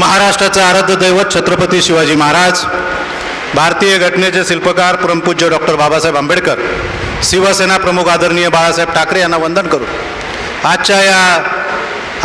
महाराष्ट्राचं आराध्य दैवत छत्रपती शिवाजी महाराज भारतीय घटनेचे शिल्पकार परमपूज्य डॉक्टर बाबासाहेब आंबेडकर शिवसेना प्रमुख आदरणीय बाळासाहेब ठाकरे यांना वंदन करू. आजच्या या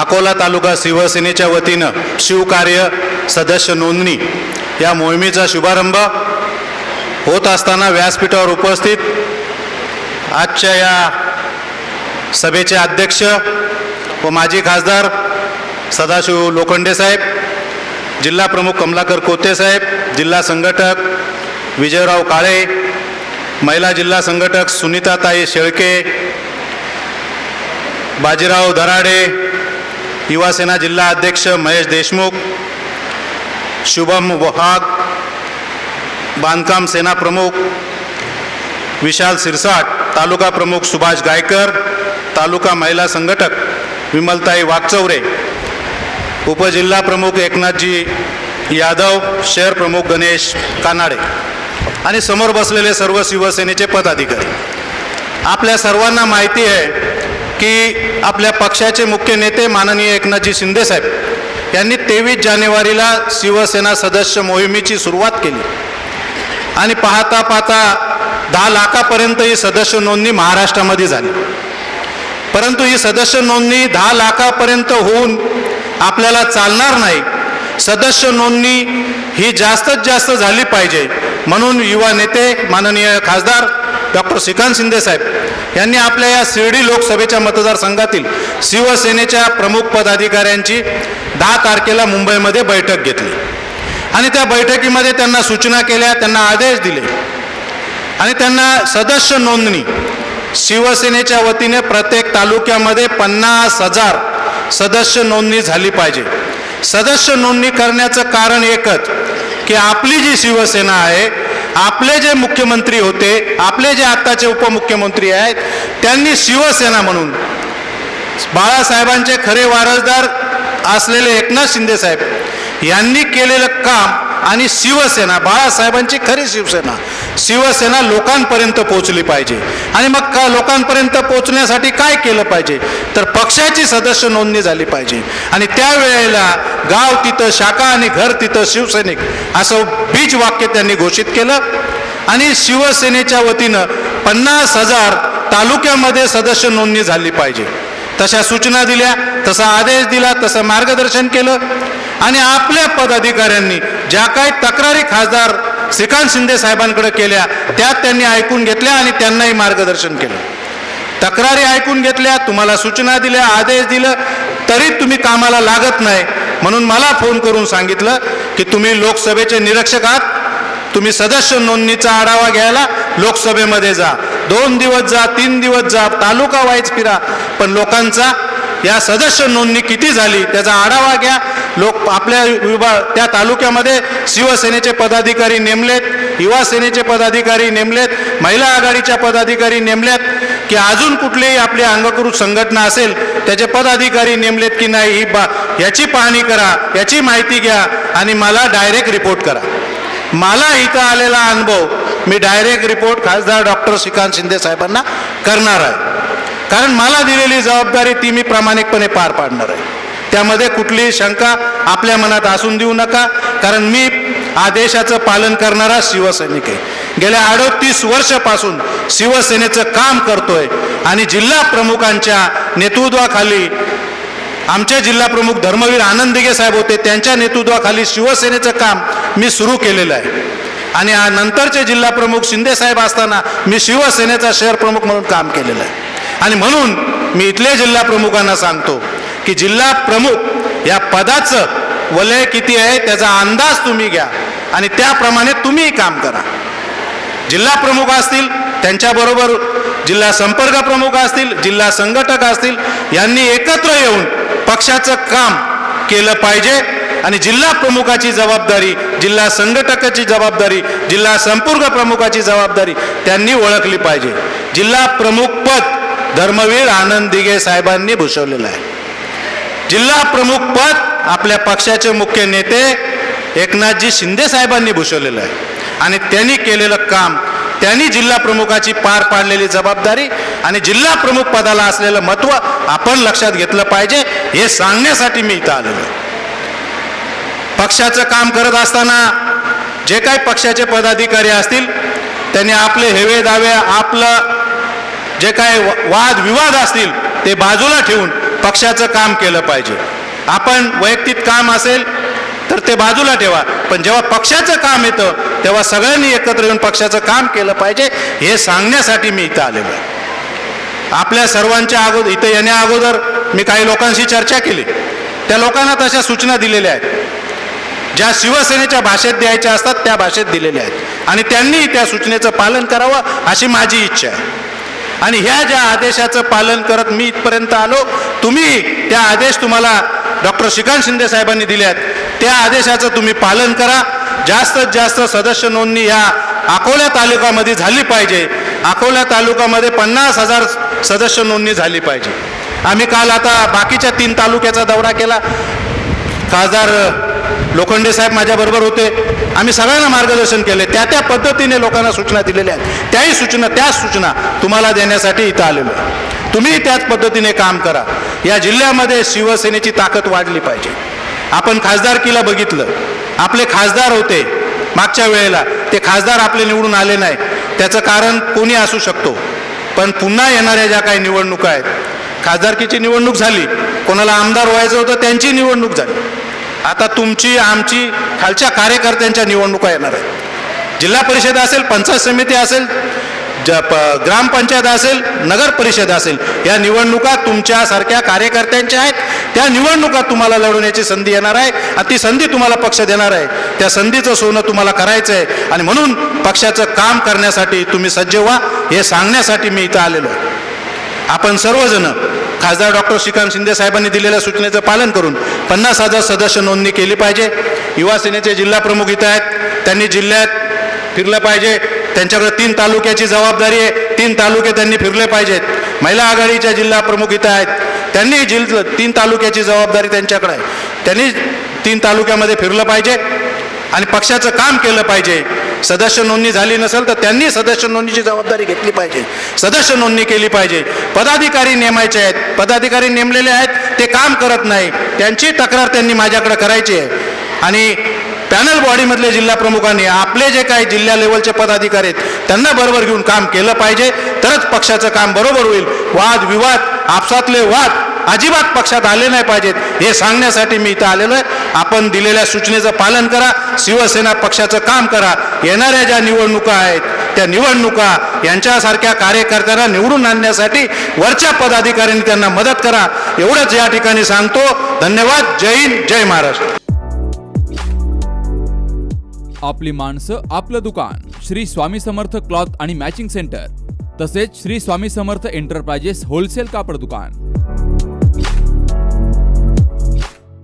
अकोला तालुका शिवसेनेच्या वतीनं शिवकार्य सदस्य नोंदणी या मोहिमेचा शुभारंभ होत असताना व्यासपीठावर उपस्थित आजच्या या सभेचे अध्यक्ष व माजी खासदार सदाशिव लोखंडे साहेब जिल्हा प्रमुख कमलाकर कोते साहेब जिल्हा संघटक विजयराव काळे महिला जिल्हा संघटक सुनीताताई शेळके बाजीराव दराडे युवासेना जिल्हा अध्यक्ष महेश देशमुख शुभम वहाग बांधकाम सेना प्रमुख विशाल सिरसाट तालुका प्रमुख सुभाष गायकर तालुका महिला संघटक विमलताई वागचौरे उपजिल्हा प्रमुख एकनाथजी यादव शहर प्रमुख गणेश कानाडे आणि समोर बसलेले सर्व शिवसेनेचे पदाधिकारी. आपल्या सर्वांना माहिती आहे की आपल्या पक्षाचे मुख्य नेते माननीय एकनाथजी शिंदेसाहेब यांनी तेवीस जानेवारीला शिवसेना सदस्य मोहिमेची सुरुवात केली. आणि पाहता पाहता दहा लाखापर्यंत ही सदस्य नोंदणी महाराष्ट्रामध्ये झाली. परंतु ही सदस्य नोंदणी दहा लाखापर्यंत होऊन आपल्याला चालणार नाही. सदस्य नोंदणी ही जास्तीत जास्त झाली पाहिजे. म्हणून युवा नेते माननीय खासदार डॉक्टर श्रीकांत शिंदे साहेब यांनी आपल्या या शिर्डी लोकसभेच्या मतदारसंघातील शिवसेनेच्या प्रमुख पदाधिकाऱ्यांची दहा तारखेला मुंबईमध्ये बैठक घेतली. आणि त्या बैठकीमध्ये त्यांना सूचना केल्या त्यांना आदेश दिले. आणि त्यांना सदस्य नोंदणी शिवसेनेच्या वतीने प्रत्येक तालुक्यामध्ये पन्नास हजार सदस्य नोंदणी झाली पाहिजे. सदस्य नोंदणी करण्याचं कारण एकच की आपली जी शिवसेना आहे आपले जे मुख्यमंत्री होते आपले जे आत्ताचे उपमुख्यमंत्री आहेत त्यांनी शिवसेना म्हणून बाळासाहेबांचे खरे वारसदार असलेले एकनाथ शिंदेसाहेब यांनी केलेलं काम आणि शिवसेना बाळासाहेबांची खरी शिवसेना. शिवसेना लोकांपर्यंत पोहोचली पाहिजे. आणि मग का लोकांपर्यंत पोहोचण्यासाठी काय केलं पाहिजे? तर पक्षाची सदस्य नोंदणी झाली पाहिजे. आणि त्यावेळेला गाव तिथं शाखा आणि घर तिथं शिवसैनिक असं बीज वाक्य त्यांनी घोषित केलं. आणि शिवसेनेच्या वतीनं पन्नास हजार तालुक्यामध्ये सदस्य नोंदणी झाली पाहिजे. तशा सूचना दिल्या तसा आदेश दिला तसं मार्गदर्शन केलं. आणि आपल्या पदाधिकाऱ्यांनी ज्या काही तक्रारी खासदार श्रीकांत शिंदे साहेबांकडे केल्या त्या त्यांनी ऐकून घेतल्या आणि त्यांनाही मार्गदर्शन केलं. तक्रारी ऐकून घेतल्या तुम्हाला सूचना दिल्या आदेश दिलं तरी तुम्ही कामाला लागत नाही. म्हणून मला फोन करून सांगितलं की तुम्ही लोकसभेचे निरीक्षक आहात तुम्ही सदस्य नोंदणीचा आढावा घ्यायला लोकसभेमध्ये जा. दोन दिवस जा तीन दिवस जा तालुका वाईज फिरा पण लोकांचा या सदस्य नोंदणी किती झाली त्याचा आढावा घ्या. लोक आपल्या विभाग त्या तालुक्यामध्ये शिवसेनेचे पदाधिकारी नेमलेत युवा सेनेचे पदाधिकारी नेमलेत महिला आघाडीच्या पदाधिकारी नेमलेत की अजून कुठलीही आपली अंगकृत संघटना असेल त्याचे पदाधिकारी नेमलेत की नाही ही बा याची पाहणी करा याची माहिती घ्या आणि मला डायरेक्ट रिपोर्ट करा. मला इथं आलेला अनुभव मी डायरेक्ट रिपोर्ट खासदार डॉक्टर श्रीकांत शिंदे साहेबांना करणार आहे. कारण मला दिलेली जबाबदारी ती मी प्रामाणिकपणे पार पाडणार आहे. त्यामध्ये कुठलीही शंका आपल्या मनात असून देऊ नका कारण मी आदेशाचं पालन करणारा शिवसैनिक आहे. गेल्या अडतीस वर्षापासून शिवसेनेचं काम करतोय आणि जिल्हा प्रमुखांच्या नेतृत्वाखाली आमचे जिल्हा प्रमुख धर्मवीर आनंद साहेब होते त्यांच्या नेतृत्वाखाली शिवसेनेचं काम मी सुरू केलेलं आहे. आणि नंतरचे जिल्हा प्रमुख शिंदे साहेब असताना मी शिवसेनेचा शहर प्रमुख म्हणून काम केलेलं आहे. आणि म्हणून मी इथले जिल्हा प्रमुखांना सांगतो की जिल्हा प्रमुख या पदाचं वलय किती आहे त्याचा अंदाज तुम्ही घ्या आणि त्याप्रमाणे तुम्ही काम करा. जिल्हा प्रमुख असतील त्यांच्याबरोबर जिल्हा संपर्क प्रमुख असतील जिल्हा संघटक असतील यांनी एकत्र येऊन पक्षाचं काम केलं पाहिजे आणि जिल्हा प्रमुखाची जबाबदारी जिल्हा संघटकाची जबाबदारी जिल्हा संपर्क प्रमुखाची जबाबदारी त्यांनी ओळखली पाहिजे. जिल्हा प्रमुख पद धर्मवीर आनंद दिघे साहेबांनी भूषवलेलं आहे. जिल्हा प्रमुख पद आपल्या पक्षाचे मुख्य नेते एकनाथजी शिंदे साहेबांनी भूषवलेलं आहे. आणि त्यांनी केलेलं काम त्यांनी जिल्हा प्रमुखाची पार पाडलेली जबाबदारी आणि जिल्हा प्रमुख पदाला असलेलं महत्त्व आपण लक्षात घेतलं पाहिजे हे सांगण्यासाठी मी इथं आलेलो पक्षाचं काम करत असताना जे काही पक्षाचे पदाधिकारी असतील त्यांनी आपले हेवे दावे आपलं जे काय वाद विवाद असतील ते बाजूला ठेवून पक्षाचं काम केलं पाहिजे. आपण वैयक्तिक काम असेल तर ते बाजूला ठेवा. पण जेव्हा पक्षाचं काम येतं तेव्हा सगळ्यांनी एकत्र येऊन पक्षाचं काम केलं पाहिजे हे सांगण्यासाठी मी इथं आलेलो आहे. आपल्या सर्वांच्या अगोदर इथं येण्या अगोदर मी काही लोकांशी चर्चा केली. त्या लोकांना तशा सूचना दिलेल्या आहेत. ज्या शिवसेनेच्या भाषेत द्यायच्या असतात त्या भाषेत दिलेल्या आहेत. आणि त्यांनी त्या सूचनेचं पालन करावं अशी माझी इच्छा आहे. आणि ह्या ज्या आदेशाचं पालन करत मी इथपर्यंत आलो तुम्ही त्या आदेश तुम्हाला डॉक्टर श्रीकांत शिंदे साहेबांनी दिल्यात त्या आदेशाचं तुम्ही पालन करा. जास्तीत जास्त सदस्य नोंदणी ह्या अकोला तालुक्यामध्ये झाली पाहिजे. अकोला तालुक्यामध्ये पन्नास हजार सदस्य नोंदणी झाली पाहिजे. आम्ही काल आता बाकीच्या तीन तालुक्याचा दौरा केला. खासदार लोखंडे साहेब माझ्याबरोबर होते. आम्ही सगळ्यांना मार्गदर्शन केले. त्या त्या पद्धतीने लोकांना सूचना दिलेल्या आहेत. त्याही सूचना त्याच सूचना तुम्हाला देण्यासाठी इथं आलेलो आहे. तुम्ही त्याच पद्धतीने काम करा. या जिल्ह्यामध्ये शिवसेनेची ताकद वाढली पाहिजे. आपण खासदारकीला बघितलं. आपले खासदार होते मागच्या वेळेला. ते खासदार आपले निवडून आले नाही. त्याचं कारण कोणी असू शकतो. पण पुन्हा येणाऱ्या ज्या काही निवडणुका आहेत खासदारकीची निवडणूक झाली. कोणाला आमदार व्हायचं होतं त्यांची निवडणूक झाली. आता तुमची आमची खालच्या कार्यकर्त्यांच्या निवडणुका येणार आहेत. जिल्हा परिषद असेल पंचायत समिती असेल ज प ग्रामपंचायत असेल नगर परिषद असेल या निवडणुका तुमच्यासारख्या कार्यकर्त्यांच्या आहेत. त्या निवडणुका तुम्हाला लढवण्याची संधी येणार आहे आणि ती संधी तुम्हाला पक्ष देणार आहे. त्या संधीचं सोनं तुम्हाला करायचं आहे आणि म्हणून पक्षाचं काम करण्यासाठी तुम्ही सज्ज व्हा हे सांगण्यासाठी मी इथं आलेलो आहे. आपण सर्वजण खासदार डॉक्टर श्रीकांत शिंदे साहेबांनी दिलेल्या सूचनेचं पालन करून पन्नास हजार सदस्य नोंदणी केली पाहिजे. युवा सेनेचे जिल्हा प्रमुख इथं आहेत. त्यांनी जिल्ह्यात फिरलं पाहिजे. त्यांच्याकडे तीन तालुक्याची जबाबदारी आहे. तीन तालुके त्यांनी फिरले पाहिजेत. महिला आघाडीच्या जिल्हा प्रमुख इथं आहेत. त्यांनी जिल तीन तालुक्याची जबाबदारी त्यांच्याकडे आहे. त्यांनी तीन तालुक्यामध्ये फिरलं पाहिजे. आणि पक्षाचं काम केलं पाहिजे. सदस्य नोंदणी झाली नसेल तर त्यांनी सदस्य नोंदणीची जबाबदारी घेतली पाहिजे. सदस्य नोंदणी केली पाहिजे. पदाधिकारी नेमायचे आहेत. पदाधिकारी नेमलेले आहेत. ते काम करत नाही. त्यांची तक्रार त्यांनी माझ्याकडे करायची आहे. आणि पॅनल बॉडीमधले जिल्हा प्रमुखांनी आपले जे काही जिल्हा लेवलचे पदाधिकारी आहेत त्यांना बरोबर घेऊन काम केलं पाहिजे. तरच पक्षाचं काम बरोबर होईल. वाद विवाद आपसातले वाद अजिबात पक्षात आले नाही पाहिजेत. हे सांगण्यासाठी मी इथं आलेलो आहे. आपण दिलेल्या सूचनेचं पालन करा. शिवसेना पक्षाचं काम करा. येणाऱ्या ज्या निवडणुका आहेत त्या निवडणुका यांच्यासारख्या कार्यकर्त्यांना निवडून आणण्यासाठी वरच्या पदाधिकाऱ्यांनी त्यांना मदत करा. एवढंच या ठिकाणी सांगतो. धन्यवाद. जय हिंद. जय महाराष्ट्र. आपली माणसं आपलं दुकान. श्री स्वामी समर्थ क्लॉथ आणि मॅचिंग सेंटर. तसेच श्री स्वामी समर्थ एंटरप्राइजेस होलसेल कापड दुकान.